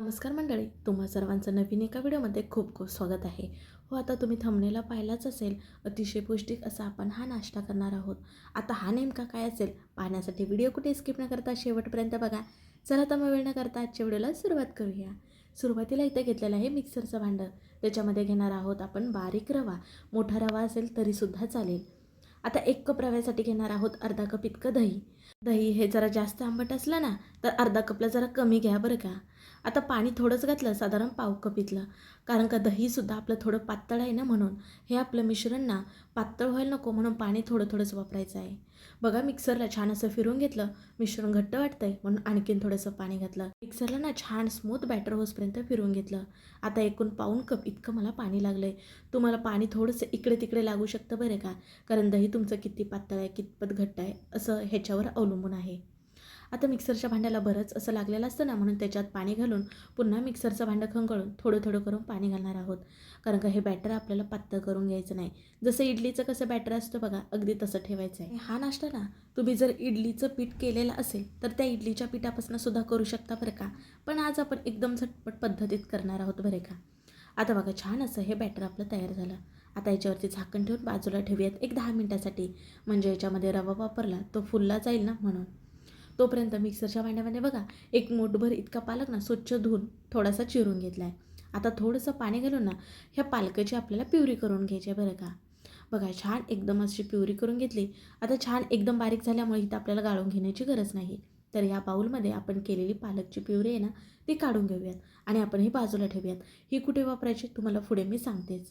नमस्कार मंडळी तुम्हा सर्वांचं नवीन एका व्हिडिओमध्ये खूप खूप स्वागत आहे. हो आता तुम्ही थंबनेला पाहिलाच असेल अतिशय पौष्टिक असा आपण हा नाश्ता करणार आहोत. आता हा नेमका काय असेल पाहण्यासाठी व्हिडिओ कुठे स्किप न करता शेवटपर्यंत बघा. चला तर मग वेळ न करता आजच्या व्हिडिओला सुरुवात करूया. सुरुवातीला इथं घेतलेलं आहे मिक्सरचं भांडं. त्याच्यामध्ये घेणार आहोत आपण बारीक रवा. मोठा रवा असेल तरीसुद्धा चालेल. आता एक कप रव्यासाठी घेणार आहोत अर्धा कप इतकं दही. दही हे जरा जास्त आंबट असलं ना तर अर्धा कपला जरा कमी घ्या बरं का. आता पाणी थोडंच घातलं साधारण पाव कप कारण का दहीसुद्धा आपलं थोडं पातळ आहे ना म्हणून. हे आपलं मिश्रण ना पातळ व्हायला नको म्हणून पाणी थोडं थोडंच वापरायचं आहे. बघा मिक्सरला छान असं फिरून घेतलं. मिश्रण घट्ट वाटतंय म्हणून आणखीन थोडंसं पाणी घातलं. मिक्सरला ना छान स्मूथ बॅटर होसपर्यंत फिरून घेतलं. आता एकूण पाऊन कप इतकं मला पाणी लागलं आहे तुम्हाला पाणी थोडंसं इकडे तिकडे लागू शकतं बरं का? कारण दही तुमचं किती पातळ आहे कितपत घट्ट आहे असं ह्याच्यावर अवलंबून आहे. आता मिक्सरच्या भांड्याला बरंच असं लागलेलं असतं ना म्हणून त्याच्यात पाणी घालून पुन्हा मिक्सरचं भांडं खंगळून थोडं थोडं करून पाणी घालणार आहोत. कारण का हे बॅटर आपल्याला पातळ करून घ्यायचं नाही. जसं इडलीचं कसं बॅटर असतं बघा अगदी तसं ठेवायचं आहे. हा नाश्ता ना तुम्ही जर इडलीचं पीठ केलेलं असेल तर त्या इडलीच्या पिठापासून सुद्धा करू शकता बरं का. पण आज आपण एकदम झटपट पद्धतीत करणार आहोत बरं का. आता बघा छान असं हे बॅटर आपलं तयार झालं. आता याच्यावरती झाकण ठेवून बाजूला ठेवूयात एक दहा मिनटासाठी. म्हणजे याच्यामध्ये रवा वापरला तो फुलला जाईल ना म्हणून. तोपर्यंत मिक्सरच्या भांड्यामध्ये बघा एक मोठभर इतका पालक ना स्वच्छ धुवून थोडासा चिरून घेतला आहे आता थोडंसं पाणी घालून ना ह्या पालकाची आपल्याला प्युरी करून घ्यायची आहे बरं का. बघा छान एकदम अशी प्युरी करून घेतली. आता छान एकदम बारीक झाल्यामुळे इथं आपल्याला गाळून घेण्याची गरज नाही. तर या बाऊलमध्ये आपण केलेली पालकची प्युरी आहे ना ती काढून घेऊयात आणि आपण ही बाजूला ठेवूयात. ही कुठे वापरायची तुम्हाला पुढे मी सांगतेच.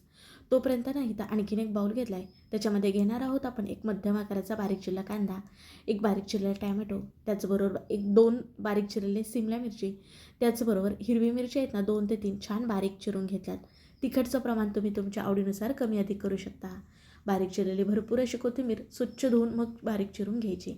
तोपर्यंत नाही तर आणखीन एक बाऊल घेतला आहे त्याच्यामध्ये घेणार आहोत आपण एक मध्यम आकाराचा बारीक चिरला कांदा एक बारीक चिरलेला टॅमॅटो त्याचबरोबर एक दोन बारीक चिरलेले सिमला मिरची त्याचबरोबर हिरवी मिरची आहेत ना दोन ते तीन छान बारीक चिरून घेतल्यात. तिखटचं प्रमाण तुम्ही तुमच्या आवडीनुसार कमी अधिक करू शकता. बारीक चिरलेली भरपूर अशी कोथिंबीर स्वच्छ धुवून मग बारीक चिरून घ्यायची.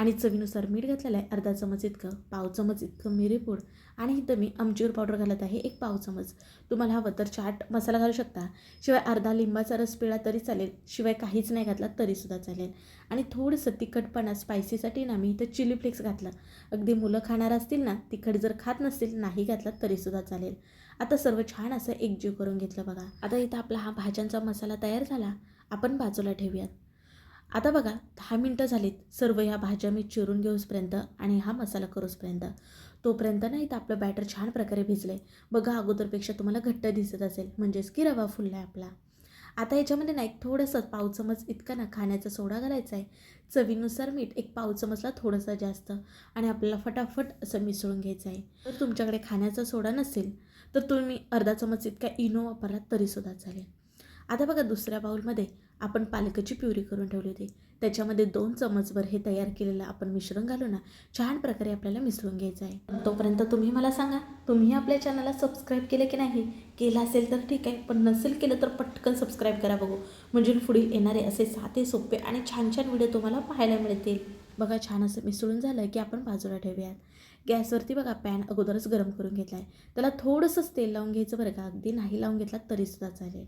आणि चवीनुसार मीठ घातलेलं आहे अर्धा चमच इतकं पाव चमच इतकं मिरीपूड आणि इथं मी आमचूर पावडर घालत आहे एक पाव चमच. तुम्हाला हवं तर चाट मसाला घालू शकता. शिवाय अर्धा लिंबाचा रस पिळा तरी चालेल. शिवाय काहीच नाही घातला तरीसुद्धा चालेल. आणि थोडंसं तिखटपणा स्पायसीसाठी ना मी इथं चिली फ्लेक्स घातलं. अगदी मुलं खाणार असतील ना तिखट जर खात नसतील नाही घातला तरीसुद्धा चालेल. आता सर्व छान असं एकजीव करून घेतलं बघा. आता इथं आपला हा भाज्यांचा मसाला तयार झाला. आपण बाजूला ठेवूयात. आता बघा दहा मिनटं झालीत. सर्व ह्या भाज्या मी चिरून घेऊसपर्यंत आणि हा मसाला करूसपर्यंत. तोपर्यंत नाही तर आपलं बॅटर छान प्रकारे भिजलं आहे बघा अगोदरपेक्षा तुम्हाला घट्ट दिसत असेल. म्हणजेच की रवा फुलला आहे आपला. आता याच्यामध्ये ना एक थोडंसं पाव चमच इतका ना खाण्याचा सोडा घालायचा आहे. चवीनुसार मीठ एक पाव चमचला थोडंसं जास्त आणि आपल्याला फटाफट असं मिसळून घ्यायचं आहे. तर तुमच्याकडे खाण्याचा सोडा नसेल तर तुम्ही अर्धा चमच इतका इनो वापरला तरीसुद्धा चालेल. आता बघा दुसऱ्या बाऊलमध्ये आपण पालकाची प्युरी करून ठेवली होती. त्याच्यामध्ये दोन चमचभर हे तयार केलेलं आपण मिश्रण घालू ना छान प्रकारे आपल्याला मिसळून घ्यायचं आहे. तोपर्यंत तुम्ही मला सांगा तुम्ही आपल्या चॅनलला सबस्क्राईब केले की नाही? केलं असेल तर ठीक आहे पण नसेल केलं तर पटकन सबस्क्राईब करा बघू. म्हणजे पुढील येणारे असे साधे सोपे आणि छान छान व्हिडिओ तुम्हाला पाहायला मिळतील. बघा छान असं मिसळून झालं की आपण बाजूला ठेवूयात. गॅसवरती बघा पॅन अगोदरच गरम करून घेतला आहे त्याला थोडंसंच तेल लावून घ्यायचं बरं का? अगदी नाही लावून घेतला तरीसुद्धा चालेल.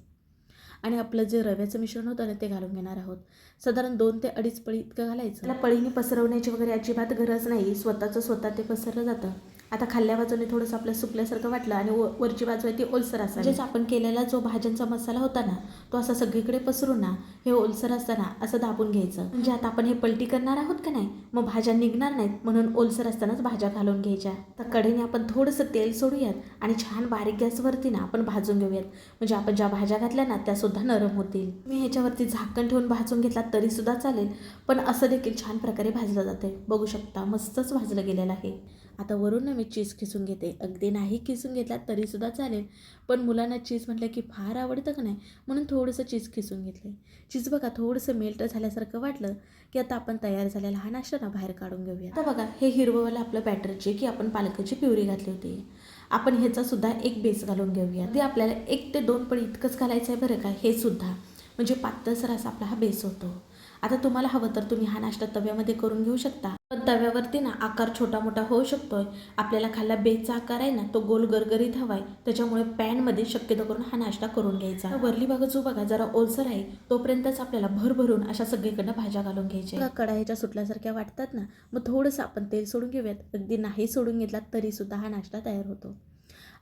आणि आपलं जे रव्याचं मिश्रण होतं ना ते घालून घेणार आहोत. साधारण दोन ते अडीच पळी इतकं घालायचं. त्याला पळीने पसरवण्याची वगैरे अजिबात गरज नाही. स्वतःचं स्वतः ते पसरलं जातं. आता खाल्ल्या बाजूने थोडंसं आपल्या सुकल्यासारखं वाटलं आणि व वरची बाजू आहे ती ओलसर असा म्हणजेच आपण केलेला जो भाज्यांचा मसाला होता ना तो असा सगळीकडे पसरून ना हे ओलसर असताना असं दाबून घ्यायचं. म्हणजे आता आपण हे पलटी करणार आहोत का नाही? मग भाज्या निघणार नाहीत म्हणून ओलसर असतानाच भाज्या घालून घ्यायच्या. तर कढईने आपण थोडंसं तेल सोडूयात आणि छान बारीक गॅसवरती ना आपण भाजून घेऊयात. म्हणजे आपण ज्या भाज्या घातल्या ना त्या सुद्धा नरम होतील. मी ह्याच्यावरती झाकण ठेवून भाजून घेतला तरी सुद्धा चालेल पण असं देखील छान प्रकारे भाजलं जाते बघू शकता मस्तच भाजलं गेलेलं आहे. आता वरून ना मी चीज खिसून घेते. अगदी नाही खिसून घेतला तरीसुद्धा चालेल. पण मुलांना चीज म्हटलं की फार आवडतं का नाही? म्हणून थोडंसं चीज खिसून घेतले. चीज बघा थोडंसं मेल्ट झाल्यासारखं वाटलं की आता आपण तयार झालेला हा नाश्ता ना बाहेर काढून घेऊया. आता बघा हे हिरवंवालं आपलं बॅटर जे की आपण पालकाची प्युरी घातली होती. आपण ह्याचा सुद्धा एक बेस घालून घेऊया. ते आपल्याला एक ते दोन पण इतकंच घालायचं आहे बरं का? हे सुद्धा. म्हणजे पातळसर असा आपला हा बेस होतो. आता तुम्हाला हवं तर तुम्ही हा नाश्ता तव्यामध्ये करून घेऊ शकता. पण तव्यावरती ना आकार छोटा मोठा होऊ शकतोय. आपल्याला खाल्ला बेचा आकार आहे ना तो गोल गरगरीत हवाय. त्याच्यामुळे पॅनमध्ये शक्यतो करून हा नाश्ता करून घ्यायचा. वरली बाजू जो बघा जरा ओलसर आहे. तोपर्यंतच आपल्याला भरभरून अशा सगळीकडनं भाज्या घालून घ्यायच्या कढाईच्या सुटल्यासारख्या वाटतात ना मग थोडंसं आपण तेल सोडून घेऊयात. अगदी नाही सोडून घेतला तरी सुद्धा हा नाश्ता तयार होतो.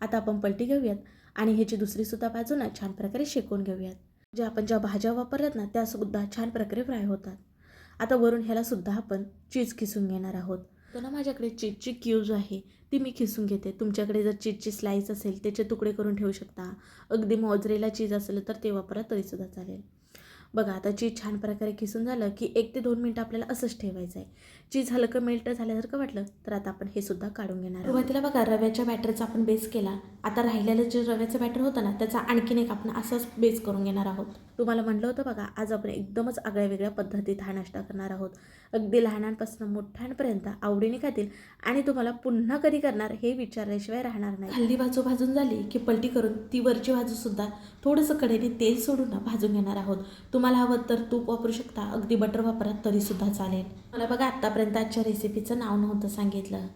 आता आपण पलटी घेऊयात आणि ह्याची दुसरी सुद्धा बाजू ना छान प्रकारे शेकून घेऊयात. ज्या आपण ज्या भाज्या वापरतात ना त्या सुद्धा छान प्रकारे फ्राय होतात. आता वरून ह्याला सुद्धा आपण चीज खिसून घेणार आहोत. तर ना माझ्याकडे चीजची क्यूज आहे ती मी खिसून घेते. तुमच्याकडे जर चीजची स्लाईस असेल त्याचे तुकडे करून ठेवू शकता. अगदी मोजरेला चीज असेल तर ते वापरा तरीसुद्धा चालेल. बघा आता चीज छान प्रकारे खिसून झालं की एक ते दोन मिनटं आपल्याला असंच ठेवायचं आहे चीज हलकं मेल्ट झाल्यासारखं वाटलं तर आता आपण हे सुद्धा काढून घेणार आहोत. सुरुवातीला बघा रव्याच्या बॅटरचा आपण बेस केला. आता राहिलेलं जे रव्याचं बॅटर होतं ना त्याचा आणखीन एक आपण असाच बेस करून घेणार आहोत. तुम्हाला म्हटलं होतं बघा आज आपण एकदमच आगळ्या वेगळ्या पद्धतीत हा नाश्ता करणार आहोत. अगदी लहानांपासून मोठ्यांपर्यंत आवडीने खातील आणि तुम्हाला पुन्हा कधी करणार हे विचारल्याशिवाय राहणार नाही. हल्ली बाजू भाजून झाली की पलटी करून ती वरची बाजू सुद्धा थोडंसं कडेने तेल सोडून ना भाजून घेणार आहोत. तुम्हाला हवं तर तूप वापरू शकता अगदी बटर वापरा तरी सुद्धा चालेल. मला बघा आत्तापर्यंत आजच्या रेसिपीचं नाव नव्हतं सांगितलं.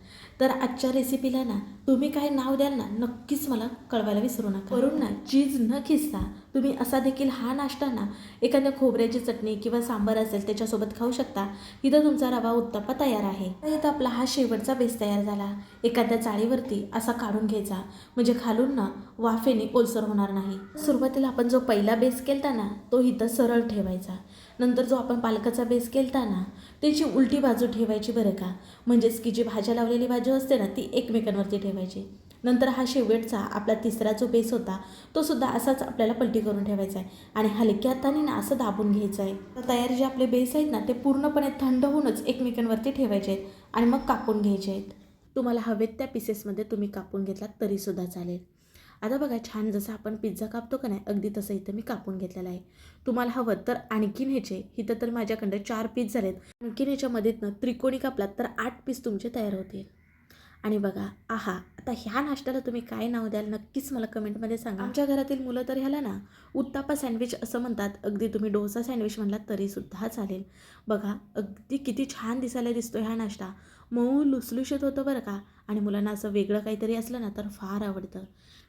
तर आजच्या रेसिपीला ना तुम्ही काय नाव द्याल ना नक्कीच मला कळवायला विसरू नका. वरून ना चीज न खिसता तुम्ही असा देखील हा नाश्ता ना एखाद्या खोबऱ्याची चटणी किंवा सांबार असेल त्याच्यासोबत खाऊ शकता. इथं तुमचा रवा उत्तप्पा तयार आहे. तर इथं आपला हा शेवटचा बेस तयार झाला. एखाद्या चाळीवरती असा काढून घ्यायचा. म्हणजे खालून ना वाफेने ओलसर होणार नाही. सुरुवातीला आपण जो पहिला बेस केलता ना तो इथं सरळ ठेवायचा. नंतर जो आपण पालकाचा बेस केलता ना त्याची उलटी बाजू ठेवायची बरं का? म्हणजेच की जी भाज्या लावलेली बाजू असते ना ती एकमेकांवरती ठेवायची. नंतर हा शेवटचा आपला तिसरा जो बेस होता तो सुद्धा असाच आपल्याला पलटी करून ठेवायचा आहे. आणि हलक्या हाताने ना असं दाबून घ्यायचं आहे. तर तयार जे आपले बेस आहेत ना ते पूर्णपणे थंड होऊनच एकमेकांवरती ठेवायचे आहेत आणि मग कापून घ्यायचे आहेत. तुम्हाला हवेत त्या पीसेसमध्ये तुम्ही कापून घेतलात तरीसुद्धा चालेल. आता बघा छान जसं आपण पिझ्झा कापतो का नाही अगदी तसं इथं मी कापून घेतलेलं आहे. तुम्हाला हवं तर आणखीन ह्याचे इथं तर माझ्याकडं चार पीस झालेत. आणखीन ह्याच्यामध्येनं त्रिकोणी कापलात तर आठ पीस तुमचे तयार होतील. आणि बघा आहा आता ह्या नाश्त्याला तुम्ही काय नाव द्याल नक्कीच मला कमेंटमध्ये सांगा. आमच्या घरातील मुलं तर ह्याला ना उत्तापा सँडविच असं म्हणतात. अगदी तुम्ही डोसा सँडविच म्हणलात तरीसुद्धा चालेल. बघा अगदी किती छान दिसायला दिसतो हा नाश्ता. मऊ लुसलुशीत होतं बरं का. आणि मुलांना असं वेगळं काहीतरी असलं ना तर फार आवडतं.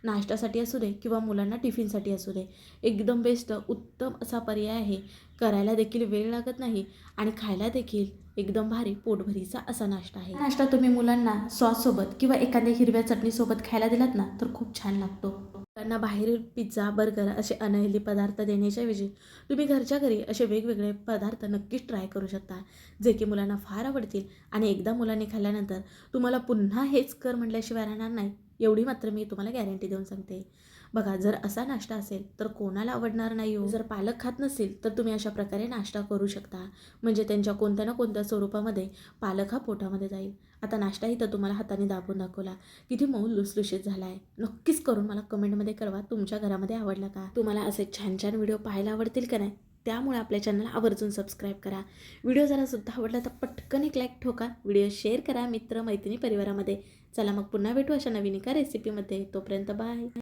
नाश्त्यासाठी असू दे किंवा मुलांना टिफिनसाठी असू दे एकदम बेस्ट उत्तम असा पर्याय आहे. करायला देखील वेळ लागत नाही आणि खायला देखील एकदम भारी पोटभरीचा असा नाश्ता आहे. नाश्ता तुम्ही मुलांना सॉससोबत किंवा एखाद्या हिरव्या चटणीसोबत खायला दिलात ना तर खूप छान लागतो. त्यांना बाहेरील पिझ्झा बर्गर असे अनहेल्दी पदार्थ देण्याच्याऐवजी तुम्ही घरच्या घरी असे वेगवेगळे पदार्थ नक्कीच ट्राय करू शकता जे की मुलांना फार आवडतील. आणि एकदा मुलांनी खाल्ल्यानंतर तुम्हाला पुन्हा हेच कर म्हटल्याशिवाय राहणार नाही. एवढी मात्र मी तुम्हाला गॅरंटी देऊन सांगते. बघा जर असा नाश्ता असेल तर कोणाला आवडणार नाही हो. जर पालक खात नसेल तर तुम्ही अशा प्रकारे नाश्ता करू शकता. म्हणजे त्यांच्या कोणत्या ना कोणत्या स्वरूपामध्ये पालक हा पोटामध्ये जाईल. आता नाश्ताही तर तुम्हाला हाताने दाबून दाखवला. किती मऊ लुसलुशीत झाला आहे नक्कीच करून मला कमेंटमध्ये कळवा तुमच्या घरामध्ये आवडला का? तुम्हाला असे छान छान व्हिडिओ पाहायला आवडतील का नाही? त्यामुळे आपल्या चॅनलला आवर्जून सबस्क्राईब करा. व्हिडिओ जरा सुद्धा आवडला तर पटकन एक लाईक ठोका. व्हिडिओ शेअर करा मित्र मैत्रिणी परिवारामध्ये. चला मग पुन्हा भेटू अशा नवीन एका रेसिपीमध्ये तोपर्यंत बाय